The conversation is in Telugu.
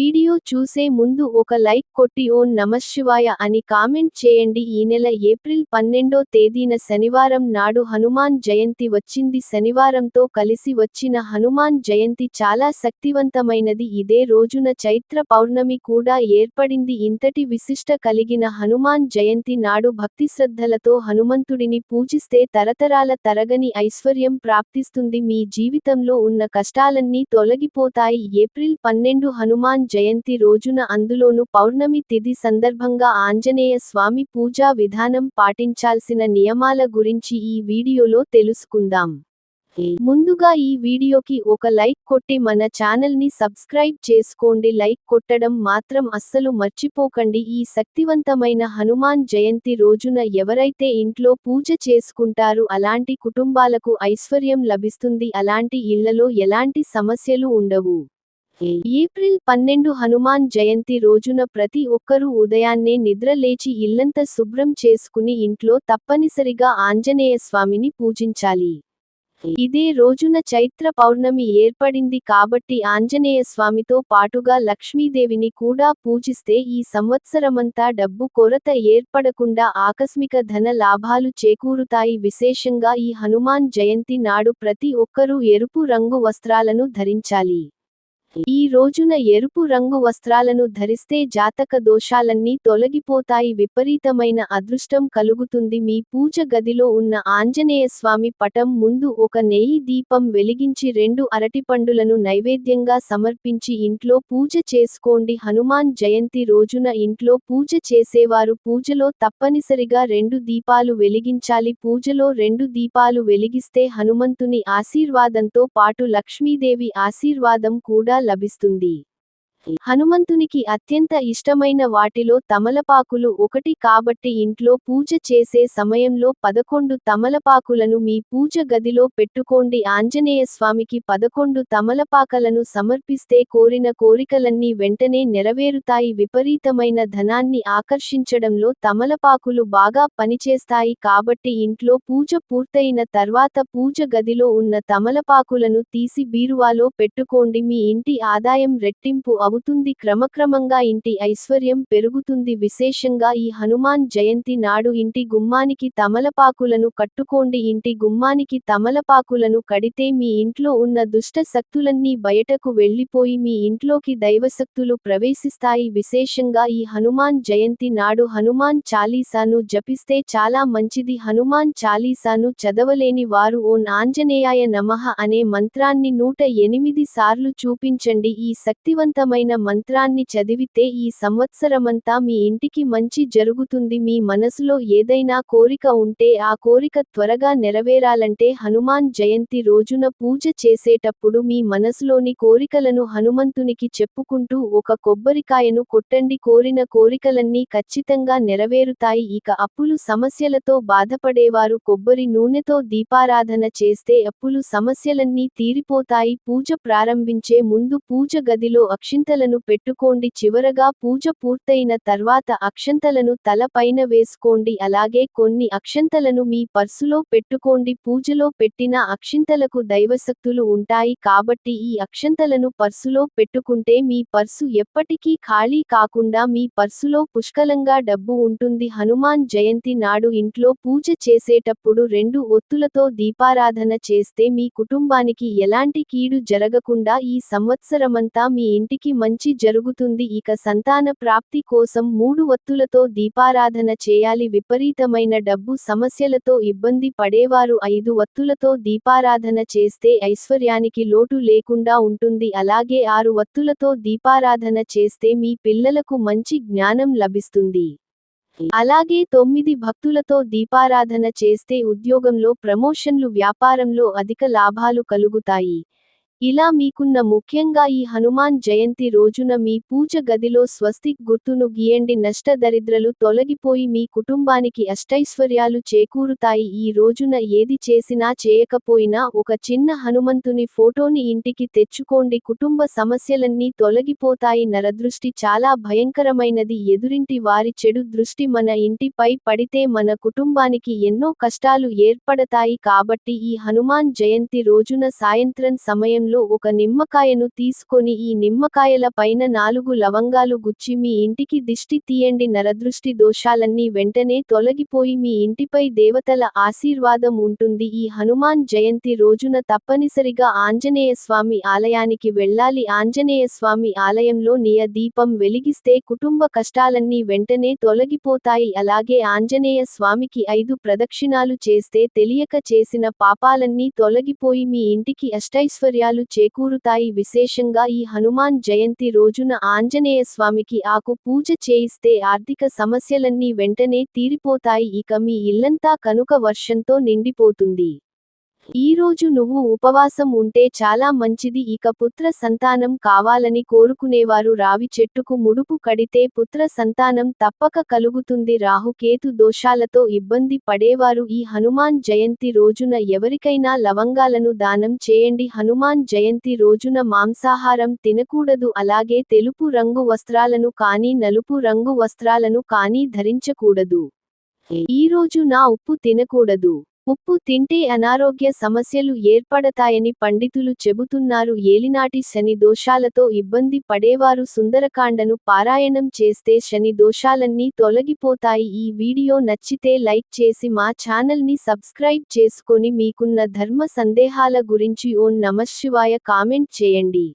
ವಿಡಿಯೋ వీడియో చూసే ముందు ఒక లైక్ కొట్టి ఓం నమశివాయ అని కామెంట్ చేయండి. ఈ నెల ఏప్రిల్ పన్నెండో తేదీన శనివారం నాడు హనుమాన్ జయంతి వచ్చింది. శనివారంతో కలిసి వచ్చిన హనుమాన్ జయంతి చాలా శక్తివంతమైనది. ఇదే రోజున చైత్ర పౌర్ణమి కూడా ఏర్పడింది. ఇంతటి విశిష్ట కలిగిన హనుమాన్ జయంతి నాడు భక్తి శ్రద్ధలతో హనుమంతుడిని పూజిస్తే తరతరాల తరగని ఐశ్వర్యం ప్రాప్తిస్తుంది. మీ జీవితంలో ఉన్న కష్టాలన్నీ తొలగిపోతాయి. ఏప్రిల్ పన్నెండు హనుమాన్ జయంతి రోజున అందులోను పౌర్ణమి తిథి సందర్భంగా ఆంజనేయ స్వామి పూజా విధానం పాటించాల్సిన నియమాల గురించి ఈ వీడియోలో తెలుసుకుందాం. ముందుగా ఈ వీడియోకి ఒక లైక్ కొట్టి మన ఛానల్ని సబ్స్క్రైబ్ చేసుకోండి. లైక్ కొట్టడం మాత్రం అస్సలు మర్చిపోకండి. ఈ శక్తివంతమైన హనుమాన్ జయంతి రోజున ఎవరైతే ఇంట్లో పూజ చేసుకుంటారు అలాంటి కుటుంబాలకు ఐశ్వర్యం లభిస్తుంది. అలాంటి ఇళ్ళలో ఎలాంటి సమస్యలు ఉండవు. ఏప్రిల్ పన్నెండు హనుమాన్ జయంతి రోజున ప్రతి ఒక్కరూ ఉదయాన్నే నిద్ర లేచి ఇల్లంతా శుభ్రం చేసుకుని ఇంట్లో తప్పనిసరిగా ఆంజనేయ స్వామిని పూజించాలి. ఇదే రోజున చైత్ర పౌర్ణమి ఏర్పడింది కాబట్టి ఆంజనేయ స్వామితో పాటుగా లక్ష్మీదేవిని కూడా పూజిస్తే ఈ సంవత్సరమంతా డబ్బు కొరత ఏర్పడకుండా ఆకస్మిక ధన లాభాలు చేకూరుతాయి. విశేషంగా ఈ హనుమాన్ జయంతి నాడు ప్రతి ఒక్కరూ ఎరుపు రంగు వస్త్రాలను ధరించాలి. ఈ రోజున ఎరుపు రంగు వస్త్రాలను ధరిస్తే జాతక దోషాలన్నీ తొలగిపోతాయి. విపరీతమైన అదృష్టం కలుగుతుంది. మీ పూజ గదిలో ఉన్న ఆంజనేయ స్వామి పటం ముందు ఒక నెయ్యి దీపం వెలిగించి రెండు అరటిపండులను నైవేద్యంగా సమర్పించి ఇంట్లో పూజ చేసుకోండి. హనుమాన్ జయంతి రోజున ఇంట్లో పూజ చేసేవారు పూజలో తప్పనిసరిగా రెండు దీపాలు వెలిగించాలి. పూజలో రెండు దీపాలు వెలిగిస్తే హనుమంతుని ఆశీర్వాదంతో పాటు లక్ష్మీదేవి ఆశీర్వాదం కూడా లభిస్తుంది. హనుమంతునికి అత్యంత ఇష్టమైన వాటిలో తమలపాకులు ఒకటి కాబట్టి ఇంట్లో పూజ చేసే సమయంలో పదకొండు తమలపాకులను మీ పూజ గదిలో పెట్టుకోండి. ఆంజనేయ స్వామికి పదకొండు తమలపాకలను సమర్పిస్తే కోరిన కోరికలన్నీ వెంటనే నెరవేరుతాయి. విపరీతమైన ధనాన్ని ఆకర్షించడంలో తమలపాకులు బాగా పనిచేస్తాయి కాబట్టి ఇంట్లో పూజ పూర్తయిన తర్వాత పూజ గదిలో ఉన్న తమలపాకులను తీసి బీరువాలో పెట్టుకోండి. మీ ఇంటి ఆదాయం రెట్టింపు అవుతుంది క్రమక్రమంగా ఇంటి ఐశ్వర్యం పెరుగుతుంది. విశేషంగా ఈ హనుమాన్ జయంతి నాడు ఇంటి గుమ్మానికి తమలపాకులను కట్టుకోండి. ఇంటి గుమ్మానికి తమలపాకులను కడితే మీ ఇంట్లో ఉన్న దుష్ట శక్తులన్నీ బయటకు వెళ్ళిపోయి మీ ఇంట్లోకి దైవశక్తులు ప్రవేశిస్తాయి. విశేషంగా ఈ హనుమాన్ జయంతి నాడు హనుమాన్ చాలీసాను జపిస్తే చాలా మంచిది. హనుమాన్ చాలీసాను చదవలేని వారు ఓ ఆంజనేయాయ నమః అనే మంత్రాన్ని నూట ఎనిమిది సార్లు చూపించండి. ఈ శక్తివంతమైన మంత్రాన్ని చదివితే ఈ సంవత్సరమంతా మీ ఇంటికి మంచి జరుగుతుంది. మీ మనసులో ఏదైనా కోరిక ఉంటే ఆ కోరిక త్వరగా నెరవేరాలంటే హనుమాన్ జయంతి రోజున పూజ చేసేటప్పుడు మీ మనసులోని కోరికలను హనుమంతునికి చెప్పుకుంటూ ఒక కొబ్బరికాయను కొట్టండి. కోరిన కోరికలన్నీ ఖచ్చితంగా నెరవేరుతాయి. ఇక అప్పులు సమస్యలతో బాధపడేవారు కొబ్బరి నూనెతో దీపారాధన చేస్తే అప్పులు సమస్యలన్నీ తీరిపోతాయి. పూజ ప్రారంభించే ముందు పూజ గదిలో అక్షంతలను పెట్టుకోండి. చివరగా పూజ పూర్తయిన తర్వాత అక్షంతలను తలపైన వేసుకోండి. అలాగే కొన్ని అక్షంతలను మీ పర్సులో పెట్టుకోండి. పూజలో పెట్టిన అక్షింతలకు దైవశక్తులు ఉంటాయి కాబట్టి ఈ అక్షంతలను పర్సులో పెట్టుకుంటే మీ పర్సు ఎప్పటికీ ఖాళీ కాకుండా మీ పర్సులో పుష్కలంగా డబ్బు ఉంటుంది. హనుమాన్ జయంతి నాడు ఇంట్లో పూజ చేసేటప్పుడు రెండు ఒత్తులతో దీపారాధన చేస్తే మీ కుటుంబానికి ఎలాంటి కీడు జరగకుండా ఈ సంవత్సరమంతా మీ ఇంటికి మంచి జరుగుతుంది. ఇక సంతాన ప్రాప్తి కోసం మూడు వత్తులతో దీపారాధన చేయాలి. విపరీతమైన డబ్బు సమస్యలతో ఇబ్బంది పడేవారు ఐదు వత్తులతో దీపారాధన చేస్తే ఐశ్వర్యానికి లోటు లేకుండా ఉంటుంది. అలాగే ఆరు వత్తులతో దీపారాధన చేస్తే మీ పిల్లలకు మంచి జ్ఞానం లభిస్తుంది. అలాగే తొమ్మిది భక్తులతో దీపారాధన చేస్తే ఉద్యోగంలో ప్రమోషన్లు వ్యాపారంలో అధిక లాభాలు కలుగుతాయి. ఇలా మీకున్న ముఖ్యంగా ఈ హనుమాన్ జయంతి రోజున మీ పూజ గదిలో స్వస్తిక్ గుర్తును గీయండి. నష్ట దరిద్రలు తొలగిపోయి మీ కుటుంబానికి అష్టైశ్వర్యాలు చేకూరుతాయి. ఈ రోజున ఏది చేసినా చేయకపోయినా ఒక చిన్న హనుమంతుని ఫోటోని ఇంటికి తెచ్చుకోండి. కుటుంబ సమస్యలన్నీ తొలగిపోతాయి. నరదృష్టి చాలా భయంకరమైనది. ఎదురింటి వారి చెడు దృష్టి మన ఇంటిపై పడితే మన కుటుంబానికి ఎన్నో కష్టాలు ఏర్పడతాయి. కాబట్టి ఈ హనుమాన్ జయంతి రోజున సాయంత్రం సమయంలో ఆకారంలో ఒక నిమ్మకాయను తీసుకొని ఈ నిమ్మకాయల పైన నాలుగు లవంగాలు గుచ్చి మీ ఇంటికి దిష్టి తీయండి. నరదృష్టి దోషాలన్నీ వెంటనే తొలగిపోయి మీ ఇంటిపై దేవతల ఆశీర్వాదం ఉంటుంది. ఈ హనుమాన్ జయంతి రోజున తప్పనిసరిగా ఆంజనేయ స్వామి ఆలయానికి వెళ్ళాలి. ఆంజనేయ స్వామి ఆలయంలో నియ దీపం వెలిగిస్తే కుటుంబ కష్టాలన్నీ వెంటనే తొలగిపోతాయి. అలాగే ఆంజనేయ స్వామికి ఐదు ప్రదక్షిణాలు చేస్తే తెలియక చేసిన పాపాలన్నీ తొలగిపోయి మీ ఇంటికి అష్టైశ్వర్యాలు చేకూరుతాయి. విశేషంగా ఈ హనుమాన్ జయంతి రోజున ఆంజనేయ స్వామికి ఆకు పూజ చేయిస్తే ఆర్థిక సమస్యలన్నీ వెంటనే తీరిపోతాయి. ఇక మీ ఇల్లంతా కనుక వర్షంతో నిండిపోతుంది. ఈ రోజు నువ్వు ఉపవాసం ఉంటే చాలా మంచిది. ఇక పుత్ర సంతానం కావాలని కోరుకునేవారు. రావి చెట్టుకు ముడుపు కడితే పుత్ర సంతానం తప్పక కలుగుతుంది. రాహుకేతు దోషాలతో ఇబ్బంది పడేవారు. ఈ హనుమాన్ జయంతి రోజున ఎవరికైనా లవంగాలను దానం చేయండి. హనుమాన్ జయంతి రోజున మాంసాహారం తినకూడదు. అలాగే తెలుపు రంగు వస్త్రాలను కానీ నలుపు రంగు వస్త్రాలను కానీ ధరించకూడదు. ఈ రోజు నా ఉప్పు తినకూడదు. ఉప్పు తింటే అనారోగ్య సమస్యలు ఏర్పడతాయని పండితులు చెబుతున్నారు. ఏలినాటి శని దోషాలతో ఇబ్బంది పడేవారు సుందరకాండను పారాయణం చేస్తే శని దోషాలన్నీ తొలగిపోతాయి. ఈ వీడియో నచ్చితే లైక్ చేసి మా ఛానల్ని సబ్స్క్రైబ్ చేసుకొని మీకున్న ధర్మ సందేహాల గురించి ఓం నమశివాయ కామెంట్ చేయండి.